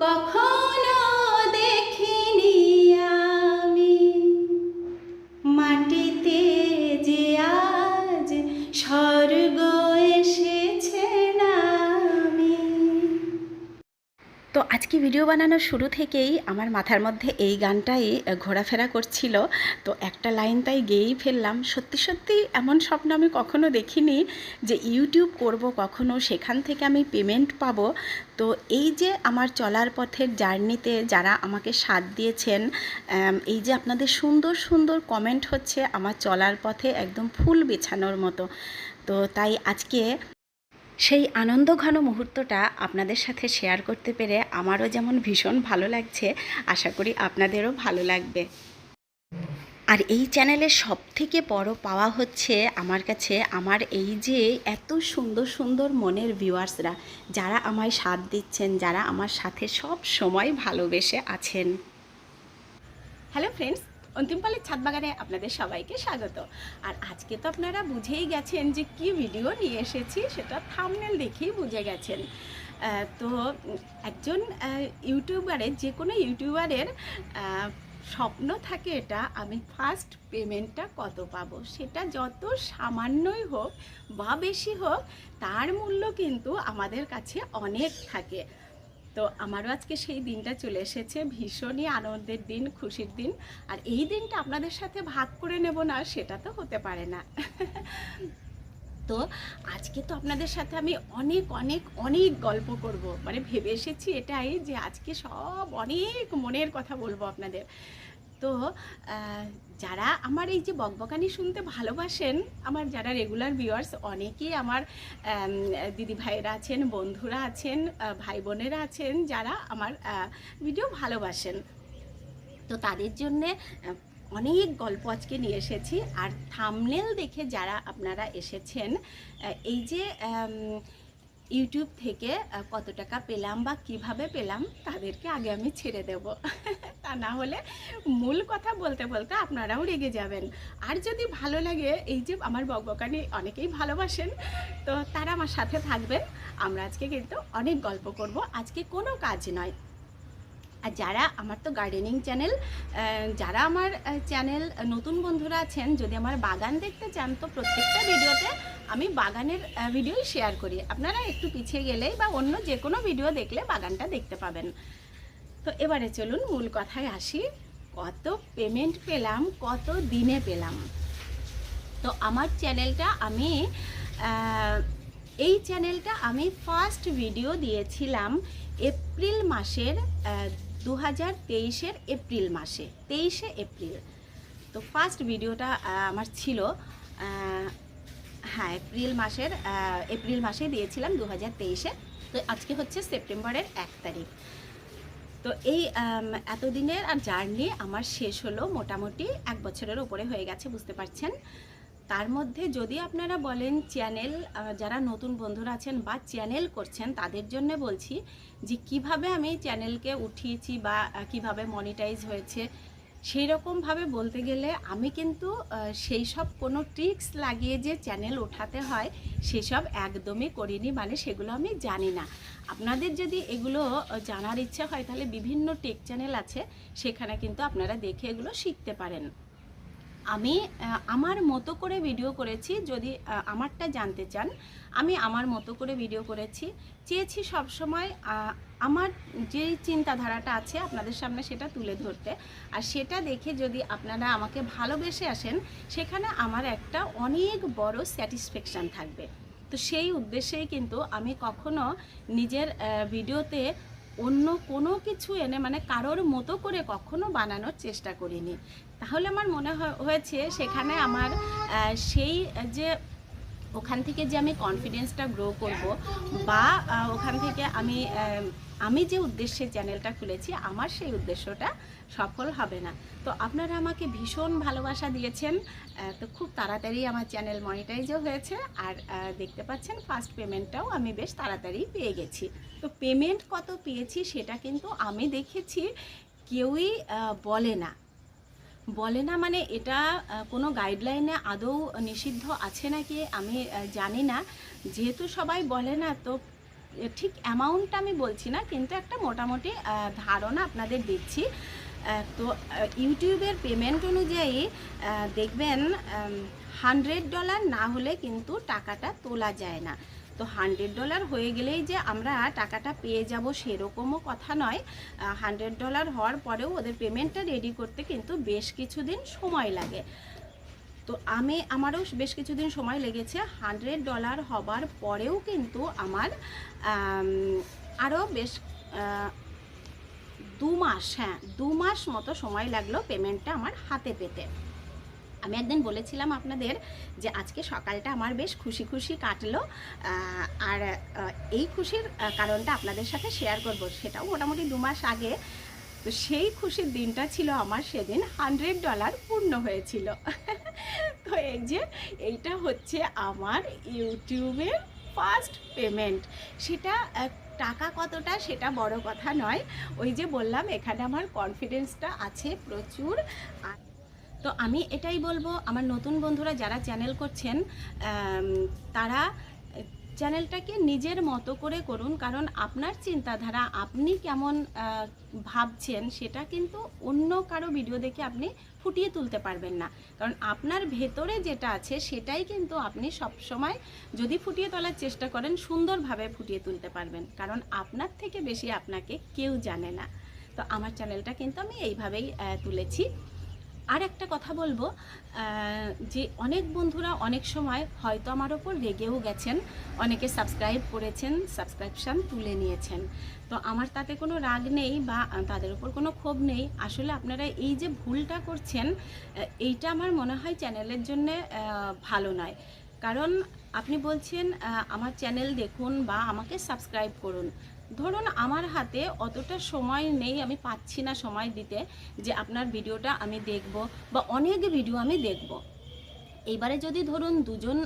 কখনো বানানোর শুরু থেকেই আমার মাথার মধ্যে এই গানটাই ঘোরাফেরা করছিল। তো একটা লাইন তাই গেয়েই ফেললাম। সত্যি সত্যি এমন স্বপ্ন আমি কখনো দেখিনি যে ইউটিউব করব কখনো, সেখান থেকে আমি পেমেন্ট পাবো। তো এই যে আমার চলার পথের জার্নিতে যারা আমাকে সাথ দিয়েছেন এই যে আপনাদের সুন্দর সুন্দর কমেন্ট হচ্ছে আমার চলার পথে একদম ফুল বেছানোর মতো। তো তাই আজকে সেই আনন্দ ঘন মুহূর্তটা আপনাদের সাথে শেয়ার করতে পেরে আমারও যেমন ভীষণ ভালো লাগছে, আশা করি আপনাদেরও ভালো লাগবে। আর এই চ্যানেলের সব থেকে বড় পাওয়া হচ্ছে আমার কাছে আমার এই যে এত সুন্দর সুন্দর মনের ভিউয়ার্সরা যারা আমায় সাথ দিচ্ছেন, যারা আমার সাথে সব সময় ভালোবেসে আছেন। হ্যালো ফ্রেন্ডস অন্তিমকালের ছাদ বাগানে আপনাদের সবাইকে স্বাগত। আর আজকে তো আপনারা বুঝেই গেছেন যে কি ভিডিও নিয়ে এসেছি, সেটা থামনেল দেখেই বুঝে গেছেন। তো একজন ইউটিউবারের যে কোনো ইউটিউবারের স্বপ্ন থাকে এটা, আমি ফার্স্ট পেমেন্টটা কত পাবো? সেটা যত সামান্যই হোক বা বেশি হোক, তার মূল্য কিন্তু আমাদের কাছে অনেক থাকে। তো আমারও আজকে সেই দিনটা চলে এসেছে। ভীষণই আনন্দের দিন, খুশির দিন। আর এই দিনটা আপনাদের সাথে ভাগ করে নেব না, সেটা তো হতে পারে না। তো আজকে তো আপনাদের সাথে আমি অনেক অনেক অনেক গল্প করব। মানে ভেবে এসেছি এটাই যে আজকে সব অনেক মনের কথা বলব আপনাদের। তো যারা আমার এই যে বকবকানি শুনতে ভালোবাসেন আমার যারা রেগুলার ভিউয়ার্স অনেকেই আমার আম, দিদি ভাইয়েরা আছেন বন্ধুরা আছেন ভাই বোনেরা আছেন যারা আমার ভিডিও ভালোবাসেন। তো তাদের জন্যে অনেক গল্প আজকে নিয়ে এসেছি। আর থামনেল দেখে যারা আপনারা এসেছেন এই যে ইউটিউব থেকে কত টাকা পেলাম বা কীভাবে পেলাম তাদেরকে আগে আমি ছেড়ে দেব। তা না হলে মূল কথা বলতে বলতে আপনারাও রেগে যাবেন। আর যদি ভালো লাগে, এই যে আমার বকবকানি অনেকেই ভালোবাসেন, তো তারা আমার সাথে থাকবেন। আমরা আজকে কিন্তু অনেক গল্প করব। আজকে কোনো কাজ নয়। আর যারা আমার তো গার্ডেনিং চ্যানেল যারা আমার চ্যানেল নতুন বন্ধুরা আছেন, যদি আমার বাগান দেখতে চান, তো প্রত্যেকটা ভিডিওতে আমি বাগানের ভিডিওই শেয়ার করি। আপনারা একটু পিছিয়ে গেলেই বা অন্য যে কোনো ভিডিও দেখলে বাগানটা দেখতে পাবেন। তো এবারে চলুন মূল কথায় আসি। কত পেমেন্ট পেলাম, কত দিনে পেলাম? তো আমার চ্যানেলটা আমি এই চ্যানেলটা আমি ফার্স্ট ভিডিও দিয়েছিলাম এপ্রিল মাসের দু হাজার তেইশের এপ্রিল মাসে, তেইশে এপ্রিল। তো ফার্স্ট ভিডিওটা আমার ছিল হ্যাঁ এপ্রিল মাসের এপ্রিল মাসে দিয়েছিলাম দু হাজার তেইশে। তো আজকে হচ্ছে সেপ্টেম্বরের এক তারিখ। তো এই এতদিনের আর জার্নি আমার শেষ হলো মোটামুটি এক বছরের উপরে হয়ে গেছে, বুঝতে পারছেন? তার মধ্যে যদি আপনারা বলেন চ্যানেল যারা নতুন বন্ধুরা আছেন বা চ্যানেল করছেন, তাদের জন্য বলছি যে কীভাবে আমি চ্যানেলকে উঠিয়েছি বা কীভাবে মনিটাইজ হয়েছে সেই রকমভাবে বলতে গেলে আমি কিন্তু সেই সব কোনো ট্রিক্স লাগিয়ে যে চ্যানেল ওঠাতে হয়, সেসব একদমই করিনি মানে সেগুলো আমি জানি না। আপনাদের যদি এগুলো জানার ইচ্ছা হয়, তাহলে বিভিন্ন টেক চ্যানেল আছে, সেখানে কিন্তু আপনারা দেখে এগুলো শিখতে পারেন। আমি আমার মতো করে ভিডিও করেছি যদি আমারটা জানতে চান, আমি আমার মতো করে ভিডিও করেছি। চেয়েছি সবসময় আমার যে চিন্তাধারাটা আছে আপনাদের সামনে সেটা তুলে ধরতে। আর সেটা দেখে যদি আপনারা আমাকে ভালোবেসে আসেন, সেখানে আমার একটা অনেক বড় স্যাটিসফ্যাকশান থাকবে। তো সেই উদ্দেশ্যেই কিন্তু আমি কখনো নিজের ভিডিওতে অন্য কোনো কিছু এনে মানে কারোর মতো করে কখনো বানানোর চেষ্টা করিনি। তাহলে আমার মনে হয়- হয়েছে সেখানে আমার সেই যে ওখান থেকে যে আমি কনফিডেন্সটা গ্রো করব বা ওখান থেকে আমি আমি যে উদ্দেশ্যে চ্যানেলটা খুলেছি, আমার সেই উদ্দেশ্যটা সফল হবে না। তো আপনারা আমাকে ভীষণ ভালোবাসা দিয়েছেন তো খুব তাড়াতাড়ি আমার চ্যানেল মনিটাইজও হয়েছে আর দেখতে পাচ্ছেন ফার্স্ট পেমেন্টটাও আমি বেশ তাড়াতাড়ি পেয়ে গেছি। তো পেমেন্ট কত পেয়েছি সেটা কিন্তু আমি দেখেছি, কেউই বলে না। বলে না মানে এটা কোনো গাইডলাইনে আদৌ নিষিদ্ধ আছে নাকি আমি জানি না। যেহেতু সবাই বলে না, তো ঠিক অ্যামাউন্টটা আমি বলছি না, কিন্তু একটা মোটামুটি ধারণা আপনাদের দিচ্ছি। তো ইউটিউবের পেমেন্ট অনুযায়ী দেখবেন হান্ড্রেড ডলার না হলে কিন্তু টাকাটা তোলা যায় না। তো হান্ড্রেড ডলার হয়ে গেলেই যে আমরা টাকাটা পেয়ে যাব সেরকমও কথা নয়। হান্ড্রেড ডলার হওয়ার পরেও ওদের পেমেন্টটা রেডি করতে কিন্তু বেশ কিছুদিন সময় লাগে। তো আমি, আমারও বেশ কিছুদিন সময় লেগেছে। হান্ড্রেড ডলার হবার পরেও কিন্তু আমার আরও বেশ দু মাস হ্যাঁ দু মাস মতো সময় লাগল পেমেন্টটা আমার হাতে পেতে। আমি একদিন বলেছিলাম আপনাদের যে আজকে সকালটা আমার বেশ খুশি খুশি কাটলো আর এই খুশির কারণটা আপনাদের সাথে শেয়ার করব, সেটাও মোটামুটি দু মাস আগে। তো সেই খুশির দিনটা ছিল আমার সেদিন হান্ড্রেড ডলার পূর্ণ হয়েছিল। তো এই যে এইটা হচ্ছে আমার ইউটিউবের ফার্স্ট পেমেন্ট সেটা টাকা কতটা সেটা বড় কথা নয়। ওই যে বললাম, এখানে আমার কনফিডেন্সটা আছে প্রচুর। আর তো আমি এটাই বলব, আমার নতুন বন্ধুরা যারা চ্যানেল করছেন তারা চ্যানেলটাকে নিজের মতো করে করুন, কারণ আপনার চিন্তাধারা আপনি কেমন ভাবছেন সেটা কিন্তু অন্য কারও ভিডিও দেখে আপনি ফুটিয়ে তুলতে পারবেন না। কারণ আপনার ভেতরে যেটা আছে সেটাই কিন্তু আপনি সবসময় যদি ফুটিয়ে তোলার চেষ্টা করেন, সুন্দরভাবে ফুটিয়ে তুলতে পারবেন। কারণ আপনার থেকে বেশি আপনাকে কেউ জানে না। তো আমার চ্যানেলটা কিন্তু আমি এইভাবেই তুলেছি। আর একটা কথা বলব যে অনেক বন্ধুরা অনেক সময় হয়তো আমার ওপর রেগেও গেছেন, অনেকে সাবস্ক্রাইব করেছেন সাবস্ক্রিপশান তুলে নিয়েছেন। তো আমার তাতে কোনো রাগ নেই বা তাদের উপর কোনো ক্ষোভ নেই। আসলে আপনারা এই যে ভুলটা করছেন এইটা আমার মনে হয় চ্যানেলের জন্য ভালো নয়। কারণ আপনি বলছেন আমার চ্যানেল দেখুন বা আমাকে সাবস্ক্রাইব করুন। ধরুন আমার হাতে অতটা সময় নেই, আমি পাচ্ছি না সময় দিতে যে আপনার ভিডিওটা আমি দেখব বা অনেক ভিডিও আমি দেখব। এবারে যদি ধরুন দুজন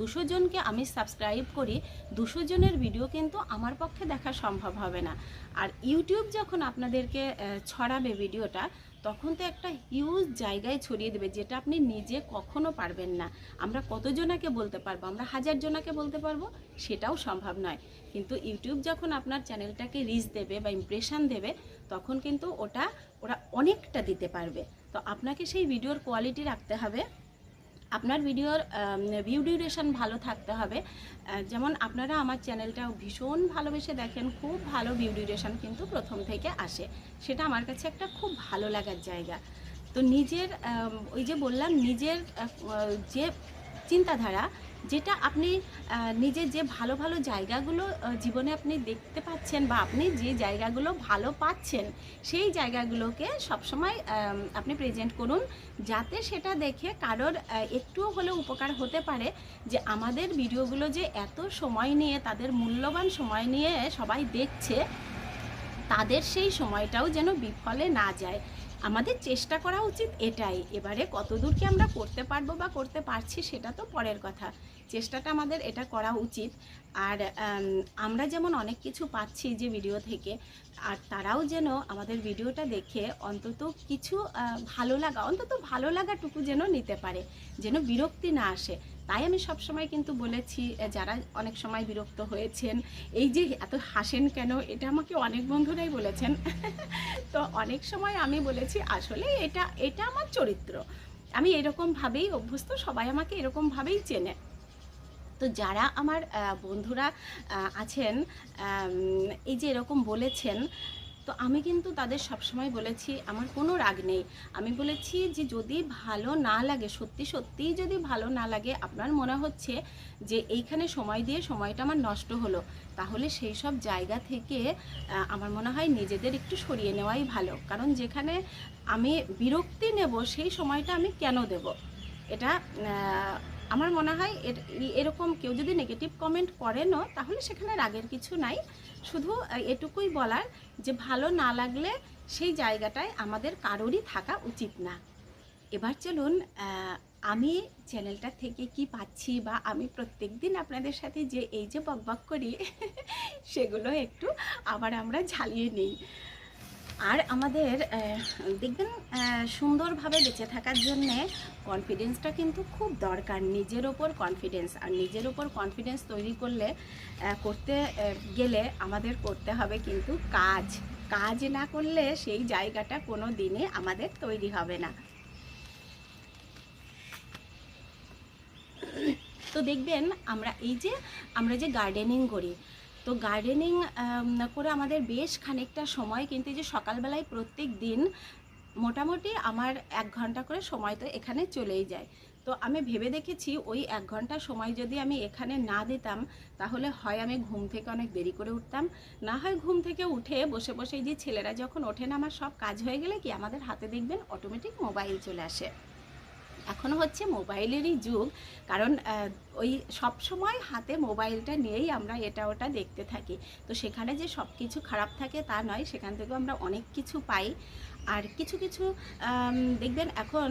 দুশো জনকে আমি সাবস্ক্রাইব করি, দুশো জনের ভিডিও কিন্তু আমার পক্ষে দেখা সম্ভব হবে না। আর ইউটিউব যখন আপনাদেরকে ছড়াবে ভিডিওটা তখন তো একটা হিউজ জায়গায় ছড়িয়ে দেবে, যেটা আপনি নিজে কখনো পারবেন না। আমরা কতজনাকে বলতে পারব? আমরা হাজার জনাকে বলতে পারব? সেটাও সম্ভব নয়। কিন্তু ইউটিউব যখন আপনার চ্যানেলটাকে রিচ দেবে বা ইমপ্রেশান দেবে, তখন কিন্তু ওটা, ওরা অনেকটা দিতে পারবে। তো আপনাকে সেই ভিডিওর কোয়ালিটি রাখতে হবে। আপনার ভিডিওর ভিউ ডিউরেশন ভালো থাকতে হবে। যেমন আপনারা আমার চ্যানেলটা ভীষণ ভালোবেসে দেখেন, খুব ভালো ভিউ ডিউরেশন কিন্তু প্রথম থেকে আসে। সেটা আমার কাছে একটা খুব ভালো লাগার জায়গা। তো নিজের ওই যে বললাম, নিজের যে চিন্তাধারা যেটা আপনি নিজের যে ভালো ভালো জায়গাগুলো জীবনে আপনি দেখতে পাচ্ছেন বা আপনি যে জায়গাগুলো ভালো পাচ্ছেন, সেই জায়গাগুলোকে সবসময় আপনি প্রেজেন্ট করুন যাতে সেটা দেখে কারোর একটুও হলেও উপকার হতে পারে যে আমাদের ভিডিওগুলো যে এত সময় নিয়ে, তাদের মূল্যবান সময় নিয়ে সবাই দেখছে, তাদের সেই সময়টাও যেন বিফলে না যায়। আমাদের চেষ্টা করা উচিত এটাই। এবারে কতদূর কি আমরা করতে পারব বা করতে পারছি সেটা তো পরের কথা। চেষ্টাটা আমাদের এটা করা উচিত। আর আমরা যেমন অনেক কিছু পাচ্ছি যে ভিডিও থেকে, আর তারাও যেন আমাদের ভিডিওটা দেখে অন্তত কিছু ভালো লাগা, অন্তত ভালো লাগাটুকু যেন নিতে পারে, যেন বিরক্তি না আসে। তাই আমি সবসময় কিন্তু বলেছি যারা অনেক সময় বিরক্ত হয়েছেন, এই যে এত হাসেন কেন, এটা আমাকে অনেক বন্ধুরাই বলেছেন। তো অনেক সময় আমি বলেছি, আসলে এটা এটা আমার চরিত্র। আমি এরকমভাবেই অভ্যস্ত, সবাই আমাকে এরকমভাবেই চেনে। তো যারা আমার বন্ধুরা আছেন এই যে এরকম বলেছেন তো আমি কিন্তু তাদের সবসময় বলেছি, আমার কোনো রাগ নেই। আমি বলেছি যে, যদি ভালো না লাগে, সত্যি সত্যিই যদি ভালো না লাগে, আপনার মনে হচ্ছে যে, এইখানে সময় দিয়ে সময়টা আমার নষ্ট হলো, তাহলে সেই সব জায়গা থেকে আমার মনে হয় নিজেদের একটু সরিয়ে নেওয়াই ভালো। কারণ যেখানে আমি বিরক্তি নেব, সেই সময়টা আমি কেন দেব? এটা আমার মনে হয় এর- এরকম কেউ যদি নেগেটিভ কমেন্ট করেনও, তাহলে সেখানে রাগের কিছু নাই। শুধু এটুকুই বলার যে ভালো না লাগলে সেই জায়গাটায় আমাদের কারোরই থাকা উচিত না। এবার চলুন আমি চ্যানেলটা থেকে কি পাচ্ছি বা আমি প্রত্যেক দিন আপনাদের সাথে যে এই যে বকবক করি, সেগুলো একটু আবার আমরা ঝালিয়ে নিই। আর আমাদের দেখবেন সুন্দরভাবে বেঁচে থাকার জন্যে কনফিডেন্সটা কিন্তু খুব দরকার নিজের ওপর কনফিডেন্স আর নিজের ওপর কনফিডেন্স তৈরি করলে করতে গেলে আমাদের করতে হবে কিন্তু কাজ। কাজ না করলে সেই জায়গাটা কোনো দিনে আমাদের তৈরি হবে না। তো দেখবেন, আমরা এই যে, আমরা যে গার্ডেনিং করি তো গার্ডেনিং করে আমাদের বেশ খানিকটা সময় কিন্তু যে সকালবেলায় প্রত্যেক দিন মোটামুটি আমার এক ঘণ্টা করে সময় তো এখানে চলেই যায়। তো আমি ভেবে দেখেছি ওই এক ঘণ্টা সময় যদি আমি এখানে না দিতাম, তাহলে হয় আমি ঘুম থেকে অনেক দেরি করে উঠতাম। না হয় ঘুম থেকে উঠে বসে বসে যে ছেলেরা যখন ওঠেন আমার সব কাজ হয়ে গেলে কি আমাদের হাতে দেখবেন অটোমেটিক মোবাইল চলে আসে। এখনও হচ্ছে মোবাইলেরই যুগ। কারণ ওই সব সময় হাতে মোবাইলটা নিয়েই আমরা এটা ওটা দেখতে থাকি। তো সেখানে যে সব কিছু খারাপ থাকে তা নয়, সেখান থেকেও আমরা অনেক কিছু পাই। আর কিছু কিছু দেখবেন এখন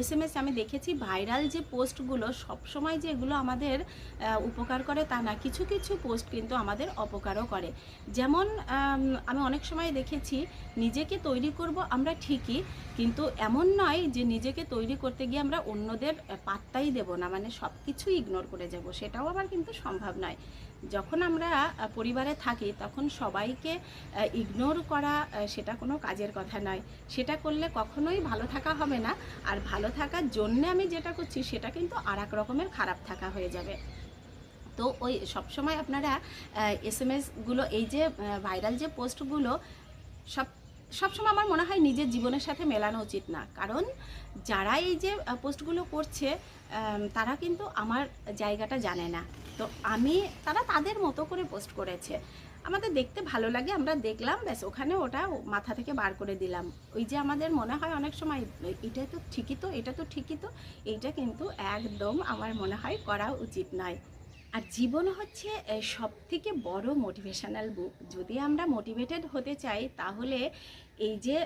এস এম এস আমি দেখেছি ভাইরাল যে পোস্টগুলো সব সময় যে এগুলো আমাদের উপকার করে তা না, কিছু কিছু পোস্ট কিন্তু আমাদের অপকারও করে। যেমন, আমি অনেক সময় দেখেছি নিজেকে তৈরি করব আমরা ঠিকই, কিন্তু এমন নয় যে নিজেকে তৈরি করতে গিয়ে আমরা অন্যদের পাত্তাই দেব না মানে সব কিছুই ইগনোর করে যাব সেটাও আবার কিন্তু সম্ভব নয়। যখন আমরা পরিবারে থাকি, তখন সবাইকে ইগনোর করা সেটা কোনো কাজের কথা নয়। সেটা করলে কখনোই ভালো থাকা হবে না। আর ভালো থাকার জন্যে আমি যেটা করছি, সেটা কিন্তু আর এক রকমের খারাপ থাকা হয়ে যাবে। তো ওই সবসময় আপনারা এস এম এসগুলো এই যে ভাইরাল যে পোস্টগুলো সব, সবসময় আমার মনে হয় নিজের জীবনের সাথে মেলানো উচিত না। কারণ যারা এই যে পোস্টগুলো করছে তারা কিন্তু আমার জায়গাটা জানে না। তো আমি, তারা তাদের মতো করে পোস্ট করেছে। আমাদের দেখতে ভালো লাগে, আমরা দেখলাম, ব্যাস ওখানে ওটা মাথা থেকে বার করে দিলাম। ওই যে আমাদের মনে হয় অনেক সময়, এটাই তো ঠিকই তো, এটা তো ঠিকই তো, এইটা কিন্তু একদম আমার মনে হয় করা উচিত নয়। আর জীবন হচ্ছে সব থেকে বড় মোটিভেশনাল বুক যদি আমরা মোটিভেটেড হতে চাই, তাহলে এই যে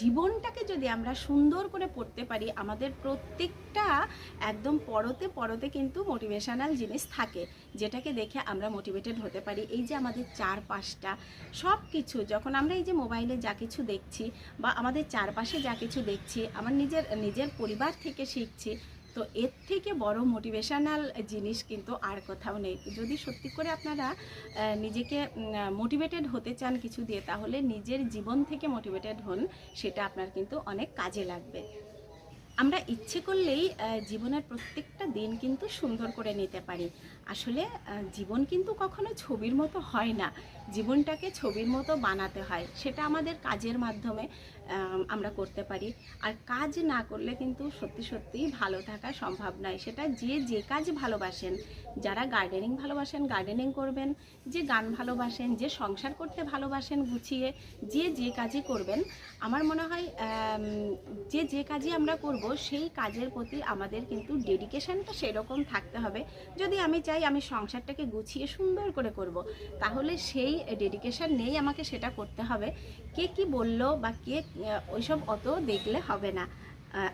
জীবনটাকে যদি আমরা সুন্দর করে পড়তে পারি, আমাদের প্রত্যেকটা একদম পরতে পরতে কিন্তু মোটিভেশনাল জিনিস থাকে, যেটাকে দেখে আমরা মোটিভেটেড হতে পারি। এই যে আমাদের চারপাশটা সব কিছু যখন আমরা এই যে মোবাইলে যা কিছু দেখছি, বা আমাদের চারপাশে যা কিছু দেখছি, আমার নিজের নিজের পরিবার থেকে শিখছি তো এর থেকে বড় মোটিভেশনাল জিনিস কিন্তু আর কোথাও নেই। যদি সত্যি করে আপনারা নিজেকে মোটিভেটেড হতে চান কিছু দিয়ে, তাহলে নিজের জীবন থেকে মোটিভেটেড হন, সেটা আপনার কিন্তু অনেক কাজে লাগবে। আমরা ইচ্ছে করলেই জীবনের প্রত্যেকটা দিন কিন্তু সুন্দর করে নিতে পারি। আসলে জীবন কিন্তু কখনো ছবির মতো হয় না। জীবনটাকে ছবির মতো বানাতে হয়। সেটা আমাদের কাজের মাধ্যমে আমরা করতে পারি। আর কাজ না করলে কিন্তু সত্যি সত্যিই ভালো থাকা সম্ভব নয়। সেটা যে যে কাজ ভালোবাসেন, যারা গার্ডেনিং ভালোবাসেন, গার্ডেনিং করবেন, যে গান ভালোবাসেন, যে সংসার করতে ভালোবাসেন গুছিয়ে, যে যে কাজই করবেন, আমার মনে হয় যে যে কাজই আমরা করব, সেই কাজের প্রতি আমাদের কিন্তু ডেডিকেশনটা সেরকম থাকতে হবে। যদি আমি চাই আমি সংসারটাকে গুছিয়ে সুন্দর করে করব। তাহলে সেই ডেডিকেশন নেই আমাকে সেটা করতে হবে। কে কি বলল বা কে ওইসব অত দেখলে হবে না।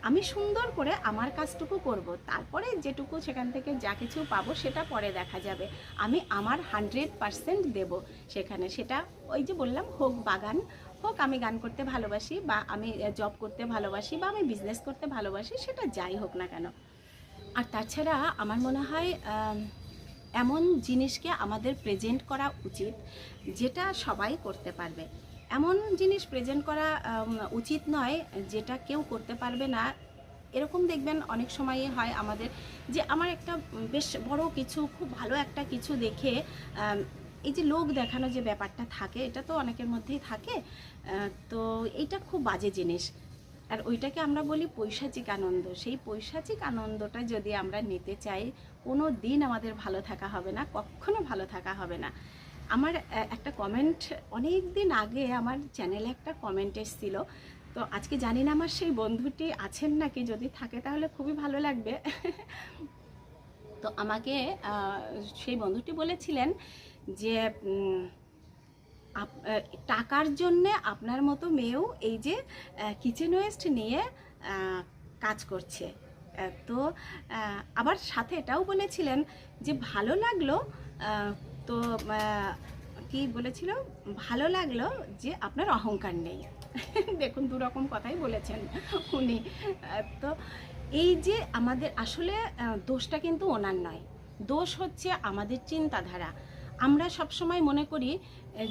আমি সুন্দর করে আমার কাজটুকু করব। তারপরে যেটুকু সেখান থেকে যা কিছু পাবো সেটা পরে দেখা যাবে। আমি আমার হান্ড্রেড পারসেন্ট দেবো সেখানে। সেটা ওই যে বললাম, হোক বাগান, হোক আমি গান করতে ভালোবাসি বা আমি জব করতে ভালোবাসি বা আমি বিজনেস করতে ভালোবাসি, সেটা যাই হোক না কেন। আর তাছাড়া আমার মনে হয় এমন জিনিসকে আমাদের প্রেজেন্ট করা উচিত যেটা সবাই করতে পারবে। এমন জিনিস প্রেজেন্ট করা উচিত নয় যেটা কেউ করতে পারবে না। এরকম দেখবেন অনেক সময়ই হয় আমাদের যে আমার একটা বেশ বড় কিছু, খুব ভালো একটা কিছু দেখে এই যে লোক দেখানো যে ব্যাপারটা থাকে, এটা তো অনেকের মধ্যেই থাকে তো এইটা খুব বাজে জিনিস। আর ওইটাকে আমরা বলি পৈশাচিক আনন্দ। সেই পৈশাচিক আনন্দটা যদি আমরা নিতে চাই, কোনো দিন আমাদের ভালো থাকা হবে না, কখনো ভালো থাকা হবে না। আমার একটা কমেন্ট অনেক দিন আগে আমার চ্যানেলে একটা কমেন্ট এসেছিল। তো আজকে জানি না আমার সেই বন্ধুটি আছেন নাকি, যদি থাকে তাহলে খুবই ভালো লাগবে। তো আমাকে সেই বন্ধুটি বলেছিলেন যে টাকার জন্যে আপনার মতো মেয়েও এই যে কিচেন ওয়েস্ট নিয়ে কাজ করছে। তো আবার সাথে এটাও বলেছিলেন যে, ভালো লাগল তো কি বলেছিল? ভালো লাগল যে, আপনার অহংকার নেই। দেখুন, দু রকম কথাই বলেছেন উনি। তো, এই যে, আমাদের আসলে দোষটা কিন্তু ওনার নয়। দোষ হচ্ছে আমাদের চিন্তাধারা। আমরা সব সময় মনে করি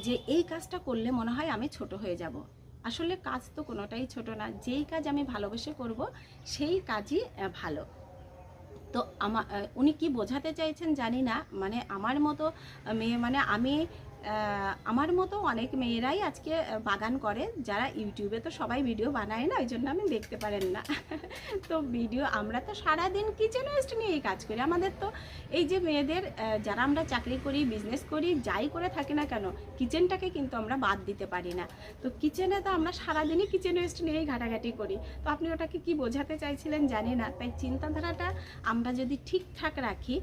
যে এই কাজটা করলে মনে হয় আমি ছোট হয়ে যাব। আসলে কাজ তো কোনোটাই ছোট না। যেই কাজ আমি ভালোবেসে করব, সেই কাজই ভালো। তো আমার উনি কি বোঝাতে চাইছেন জানি না। মানে আমার মতো মেয়ে মানে আমি আমার মতো অনেক মেয়েরাই আজকে বাগান করে, যারা ইউটিউবে তো সবাই ভিডিও বানায় না, ওই জন্য আমি দেখতে পারেন না। তো ভিডিও, আমরা তো সারাদিন কিচেন ওয়েস্ট নিয়েই কাজ করি। আমাদের তো এই যে মেয়েদের যারা আমরা চাকরি করি বিজনেস করি, যাই করে থাকি না কেন কিচেনটাকে কিন্তু আমরা বাদ দিতে পারি না। তো কিচেনে তো আমরা সারাদিনই কিচেন ওয়েস্ট নিয়েই ঘাটাঘাটি করি। তো আপনি ওটাকে কি বোঝাতে চাইছিলেন জানি না। তাই চিন্তাধারাটা আমরা যদি ঠিকঠাক রাখি,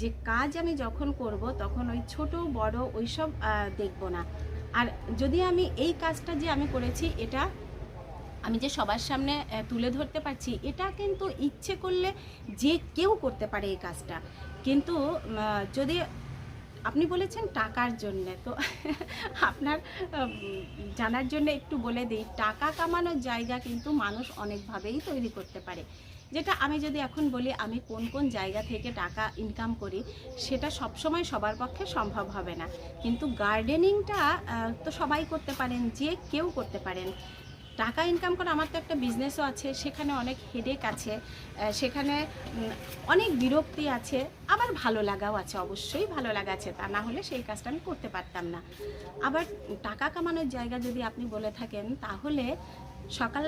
যে কাজ আমি যখন করব, তখন ওই ছোট, বড়, ওইসব দেখব না। আর যদি আমি এই কাজটা যে আমি করেছি, এটা আমি যে সবার সামনে তুলে ধরতে পারছি, এটা কিন্তু ইচ্ছে করলে যে কেউ করতে পারে এই কাজটা। কিন্তু যদি আপনি বলেছেন টাকার জন্যে, তো আপনার জানার জন্য একটু বলে দিই, টাকা কামানোর জায়গা কিন্তু মানুষ অনেকভাবেই তৈরি করতে পারে। যেটা আমি যদি এখন বলি, আমি কোন কোন জায়গা থেকে টাকা ইনকাম করি, সেটা সবসময় সবার পক্ষে সম্ভব হবে না। কিন্তু গার্ডেনিংটা তো সবাই করতে পারেন, যে কেউ করতে পারেন। টাকা ইনকাম করা আমার তো একটা বিজনেসও আছে, সেখানে অনেক হেডেক আছে সেখানে অনেক বিরক্তি আছে, আবার ভালো লাগাও আছে, অবশ্যই ভালো লাগা আছে, তা না হলে সেই কাজটা আমি করতে পারতাম না। আবার টাকা কামানোর জায়গা যদি আপনি বলে থাকেন, তাহলে সকাল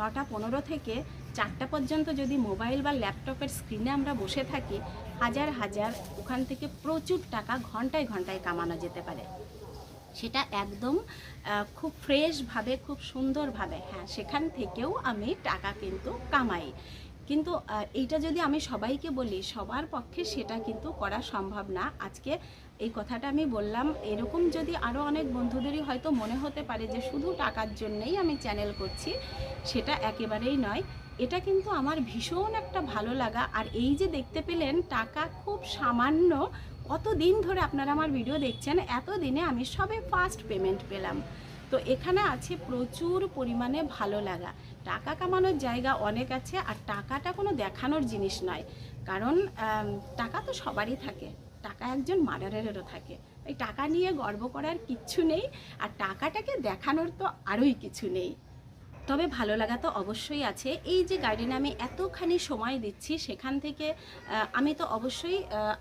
নটা পনেরো থেকে চারটা পর্যন্ত যদি মোবাইল বা ল্যাপটপের স্ক্রিনে আমরা বসে থাকি, হাজার হাজার, ওখান থেকে প্রচুর টাকা ঘন্টায় ঘন্টায় কামানো যেতে পারে। সেটা একদম খুব ফ্রেশভাবে খুব সুন্দরভাবে হ্যাঁ সেখান থেকেও আমি টাকা কিন্তু কামাই। কিন্তু এইটা যদি আমি সবাইকে বলি, সবার পক্ষে সেটা কিন্তু করা সম্ভব না। আজকে এই কথাটা আমি বললাম, এরকম যদি আরও অনেক বন্ধুদেরই হয়তো মনে হতে পারে যে শুধু টাকার জন্যেই আমি চ্যানেল করছি, সেটা একেবারেই নয়। এটা কিন্তু আমার ভীষণ একটা ভালো লাগা। আর এই যে দেখতে পেলেন, টাকা খুব সামান্য কত দিন ধরে আপনারা আমার ভিডিও দেখছেন এত দিনে আমি সবে ফার্স্ট পেমেন্ট পেলাম। তো এখানে আছে প্রচুর পরিমাণে ভালো লাগা। টাকা কামানোর জায়গা অনেক আছে, আর টাকাটা কোনো দেখানোর জিনিস নয়। কারণ টাকা তো সবারই থাকে। টাকা একজন মার্ডারেরও থাকে। এই টাকা নিয়ে গর্ব করার কিচ্ছু নেই, আর টাকাটাকে দেখানোর তো আরোই কিছু নেই। তবে ভালো লাগা তো অবশ্যই আছে। এই যে গার্ডেনে আমি এতখানি সময় দিচ্ছি, সেখান থেকে আমি তো অবশ্যই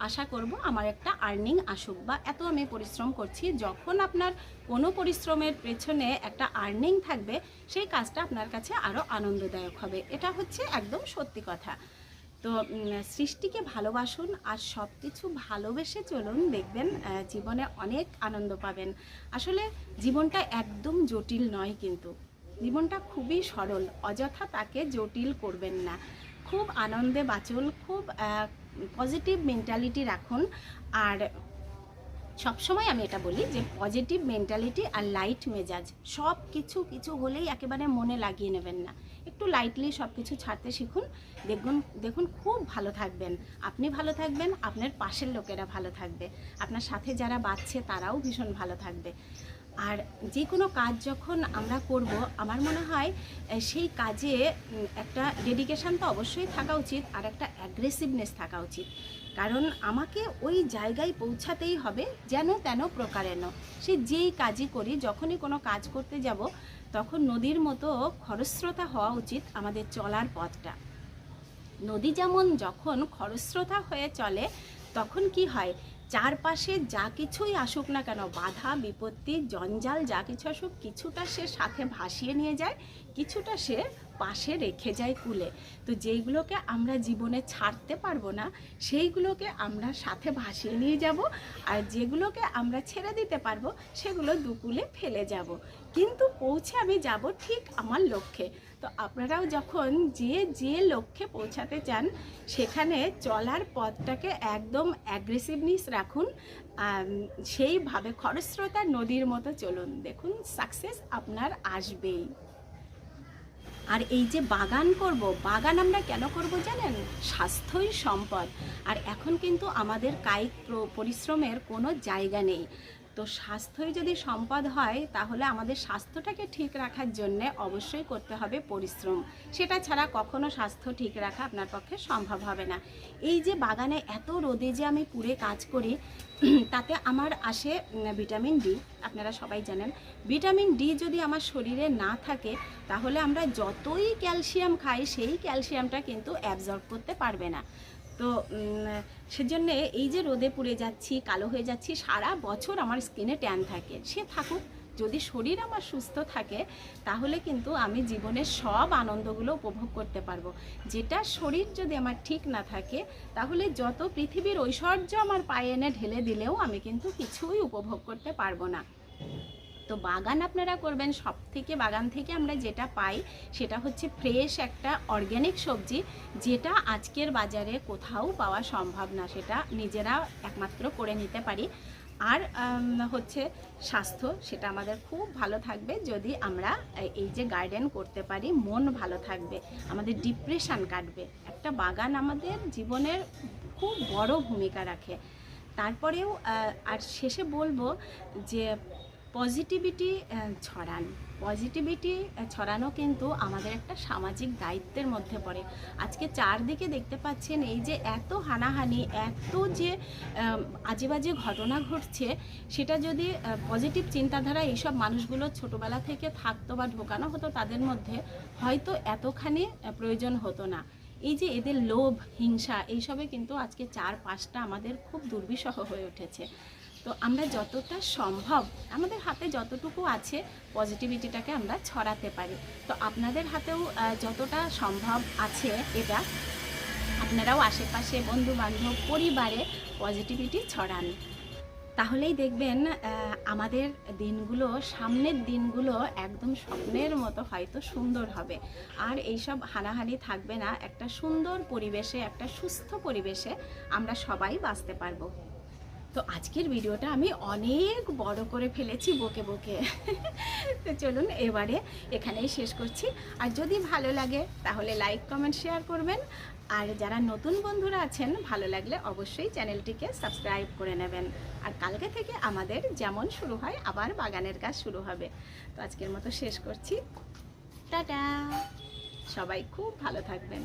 আশা করব আমার একটা আর্নিং আসুক বা এত আমি পরিশ্রম করছি, যখন আপনার কোনো পরিশ্রমের পেছনে একটা আর্নিং থাকবে, সেই কাজটা আপনার কাছে আরও আনন্দদায়ক হবে। এটা হচ্ছে একদম সত্যি কথা। তো সৃষ্টিকে ভালোবাসুন আর সব কিছু ভালোবেসে চলুন, দেখবেন জীবনে অনেক আনন্দ পাবেন। আসলে জীবনটা একদম জটিল নয় কিন্তু। জীবনটা খুবই সরল, অযথা তাকে জটিল করবেন না। খুব আনন্দে বাঁচুন, খুব পজিটিভ মেন্টালিটি রাখুন। আর সবসময় আমি এটা বলি যে পজিটিভ মেন্টালিটি আর লাইট মেজাজ, সব কিছু কিছু হলেই একেবারে মনে লাগিয়ে নেবেন না। একটু লাইটলি সব কিছু ছাড়তে শিখুন। দেখুন দেখুন, খুব ভালো থাকবেন। আপনি ভালো থাকবেন, আপনার পাশের লোকেরা ভালো থাকবে। আপনার সাথে যারা বাঁচছে, তারাও ভীষণ ভালো থাকবে। আর যে কোনো কাজ যখন আমরা করব, আমার মনে হয় সেই কাজে একটা ডেডিকেশান তো অবশ্যই থাকা উচিত আর একটা অ্যাগ্রেসিভনেস থাকা উচিত। কারণ আমাকে ওই জায়গায় পৌঁছাতেই হবে, যেন, তেন, প্রকারেণ। সে যেই কাজই করি, যখনই কোনো কাজ করতে যাব, তখন নদীর মতো খরস্রোতা হওয়া উচিত আমাদের চলার পথটা। নদী যেমন যখন খরস্রোতা হয়ে চলে, তখন কি হয় চারপাশে যা কিছুই আসুক না কেন, বাধা, বিপত্তি, জঞ্জাল, যা কিছু আসুক, কিছুটা সে সাথে ভাসিয়ে নিয়ে যায়, কিছুটা সে পাশে রেখে যায় কুলে। তো যেইগুলোকে আমরা জীবনে ছাড়তে পারব না, সেইগুলোকে আমরা সাথে ভাসিয়ে নিয়ে যাব, আর যেগুলোকে আমরা ছেড়ে দিতে পারব, সেগুলো দুকুলে ফেলে যাব। কিন্তু পৌঁছে আমি যাব ঠিক আমার লক্ষ্যে। তো আপনারাও যখন যে যে লক্ষ্যে পৌঁছাতে চান, সেখানে চলার পথটাকে একদম অ্যাগ্রেসিভনেস রাখুন। সেইভাবে খরস্রোতা নদীর মতো চলুন। দেখুন সাকসেস আপনার আসবেই। আর এই যে বাগান করব, বাগান আমরা কেন করব জানেন? স্বাস্থ্যই সম্পদ। আর এখন কিন্তু আমাদের কায়িক পরিশ্রমের কোনো জায়গা নেই। তো স্বাস্থ্যই যদি সম্পদ হয়, তাহলে আমাদের স্বাস্থ্যটাকে ঠিক রাখার জন্যে অবশ্যই করতে হবে পরিশ্রম। সেটা ছাড়া কখনো স্বাস্থ্য ঠিক রাখা আপনার পক্ষে সম্ভব হবে না। এই যে বাগানে এত রোদে যে আমি পুরে কাজ করি, তাতে আমার আসে ভিটামিন ডি। আপনারা সবাই জানেন, ভিটামিন ডি যদি আমার শরীরে না থাকে, তাহলে আমরা যতই ক্যালসিয়াম খাই, সেই ক্যালসিয়ামটা কিন্তু অ্যাবজর্ব করতে পারবে না। তো সেজন্যে এই যে রোদে পুড়ে যাচ্ছি, কালো হয়ে যাচ্ছি, সারা বছর আমার স্কিনে ট্যান থাকে। সে থাকুক, যদি শরীর আমার সুস্থ থাকে, তাহলে কিন্তু আমি জীবনের সব আনন্দগুলো উপভোগ করতে পারব। যেটা শরীর যদি আমার ঠিক না থাকে, তাহলে যত পৃথিবীর ঐশ্বর্য আমার পায়ে এনে ঢেলে দিলেও আমি কিন্তু কিছুই উপভোগ করতে পারব না। তো বাগান আপনারা করবেন সব থেকে বাগান থেকে আমরা যেটা পাই সেটা হচ্ছে ফ্রেশ একটা অর্গ্যানিক সবজি, যেটা আজকের বাজারে কোথাও পাওয়া সম্ভব না, সেটা নিজেরা একমাত্র করে নিতে পারি। আর হচ্ছে স্বাস্থ্য, সেটা আমাদের খুব ভালো থাকবে যদি আমরা এই- যে গার্ডেন করতে পারি, মন ভালো থাকবে, আমাদের ডিপ্রেশান কাটবে। একটা বাগান আমাদের জীবনের খুব বড় ভূমিকা রাখে। তারপরেও আর শেষে বলব যে পজিটিভিটি ছড়ান। পজিটিভিটি ছড়ানো কিন্তু আমাদের একটা সামাজিক দায়িত্বের মধ্যে পড়ে। আজকে চারদিকে দেখতে পাচ্ছেন এই যে এত হানাহানি, এত যে আজে বাজে ঘটনা ঘটছে, সেটা যদি পজিটিভ চিন্তাধারা এইসব মানুষগুলো ছোটোবেলা থেকে থাকতো বা ঢোকানো হতো, তাদের মধ্যে হয়তো এতখানি প্রয়োজন হতো না। এই যে এদের লোভ, হিংসা, এইসবে কিন্তু আজকে চার পাঁচটা আমাদের খুব দুর্বিষহ হয়ে উঠেছে। তো আমরা যতটা সম্ভব, আমাদের হাতে যতটুকু আছে পজিটিভিটিটাকে আমরা ছড়াতে পারি। তো আপনাদের হাতেও যতটা সম্ভব আছে এটা। আপনারাও আশেপাশে বন্ধু বান্ধব পরিবারে পজিটিভিটি ছড়ান। তাহলেই দেখবেন আমাদের দিনগুলো, সামনের দিনগুলো একদম স্বপ্নের মতো হয়তো সুন্দর হবে। আর এইসব হানাহানি থাকবে না। একটা সুন্দর পরিবেশে, একটা সুস্থ পরিবেশে আমরা সবাই বাঁচতে পারব। তো আজকের ভিডিওটা আমি অনেক বড় করে ফেলেছি বকে বকে। তো চলুন এবারে এখানেই শেষ করছি। আর যদি ভালো লাগে, তাহলে লাইক কমেন্ট শেয়ার করবেন। আর যারা নতুন বন্ধুরা আছেন, ভালো লাগলে অবশ্যই চ্যানেলটিকে সাবস্ক্রাইব করে নেবেন। আর কালকে থেকে আমাদের যেমন শুরু হয়, আবার বাগানের কাজ শুরু হবে। তো আজকের মতো শেষ করছি। টাটা! সবাই খুব ভালো থাকবেন।